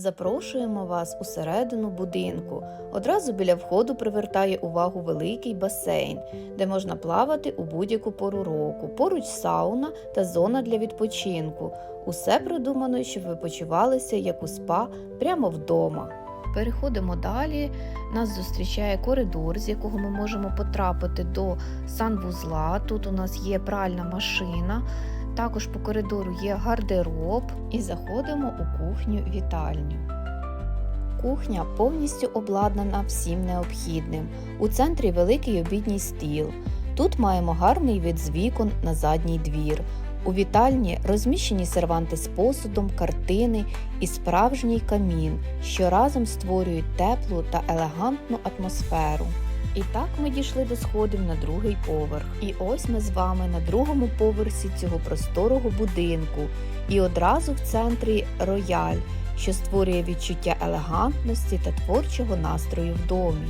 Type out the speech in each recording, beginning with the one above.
Запрошуємо вас усередину будинку. Одразу біля входу привертає увагу великий басейн, де можна плавати у будь-яку пору року. Поруч сауна та зона для відпочинку. Усе придумано, щоб ви почувалися як у спа прямо вдома. Переходимо далі. Нас зустрічає коридор, з якого ми можемо потрапити до санвузла. Тут у нас є пральна машина. Також по коридору є гардероб і заходимо у кухню вітальню. Кухня повністю обладнана всім необхідним. У центрі великий обідній стіл. Тут маємо гарний вид з вікон на задній двір. У вітальні розміщені серванти з посудом, картини і справжній камін, що разом створюють теплу та елегантну атмосферу. І так ми дійшли до сходів на другий поверх. І ось ми з вами на другому поверсі цього просторого будинку. І одразу в центрі рояль, що створює відчуття елегантності та творчого настрою в домі.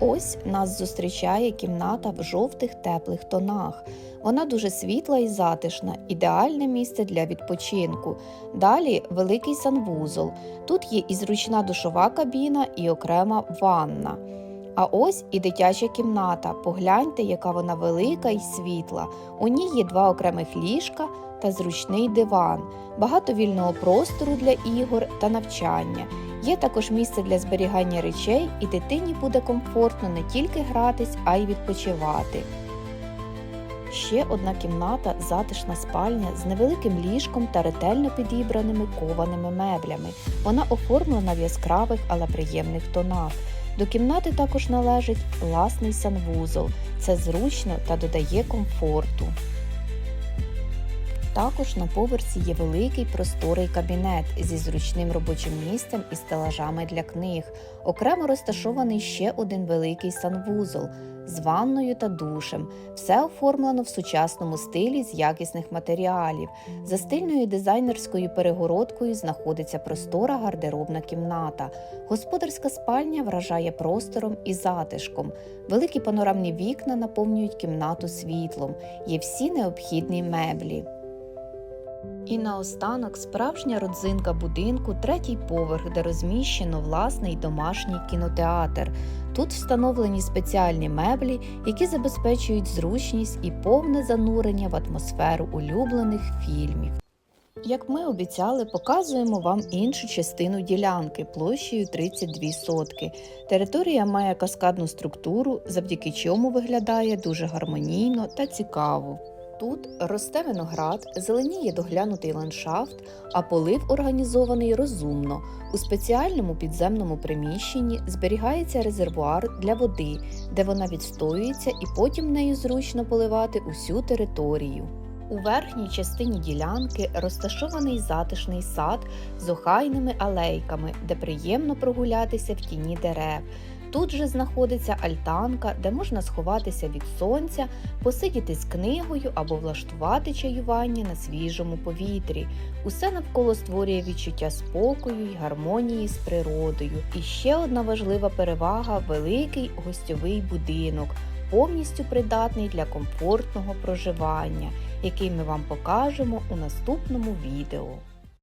Ось нас зустрічає кімната в жовтих теплих тонах. Вона дуже світла і затишна, ідеальне місце для відпочинку. Далі великий санвузол. Тут є і зручна душова кабіна, і окрема ванна. А ось і дитяча кімната. Погляньте, яка вона велика і світла. У ній є два окремих ліжка та зручний диван, багато вільного простору для ігор та навчання. Є також місце для зберігання речей, і дитині буде комфортно не тільки гратись, а й відпочивати. Ще одна кімната затишна спальня з невеликим ліжком та ретельно підібраними кованими меблями. Вона оформлена в яскравих, але приємних тонах. До кімнати також належить власний санвузол. Це зручно та додає комфорту. Також на поверсі є великий просторий кабінет зі зручним робочим місцем і стелажами для книг. Окремо розташований ще один великий санвузол з ванною та душем. Все оформлено в сучасному стилі з якісних матеріалів. За стильною дизайнерською перегородкою знаходиться простора гардеробна кімната. Господарська спальня вражає простором і затишком. Великі панорамні вікна наповнюють кімнату світлом. Є всі необхідні меблі. І наостанок справжня родзинка будинку, третій поверх, де розміщено власний домашній кінотеатр. Тут встановлені спеціальні меблі, які забезпечують зручність і повне занурення в атмосферу улюблених фільмів. Як ми обіцяли, показуємо вам іншу частину ділянки площею 32 сотки. Територія має каскадну структуру, завдяки чому виглядає дуже гармонійно та цікаво. Тут росте виноград, зеленіє доглянутий ландшафт, а полив організований розумно. У спеціальному підземному приміщенні зберігається резервуар для води, де вона відстоюється і потім нею зручно поливати усю територію. У верхній частині ділянки розташований затишний сад з охайними алейками, де приємно прогулятися в тіні дерев. Тут же знаходиться альтанка, де можна сховатися від сонця, посидіти з книгою або влаштувати чаювання на свіжому повітрі. Усе навколо створює відчуття спокою й гармонії з природою. І ще одна важлива перевага великий гостьовий будинок, повністю придатний для комфортного проживання, який ми вам покажемо у наступному відео.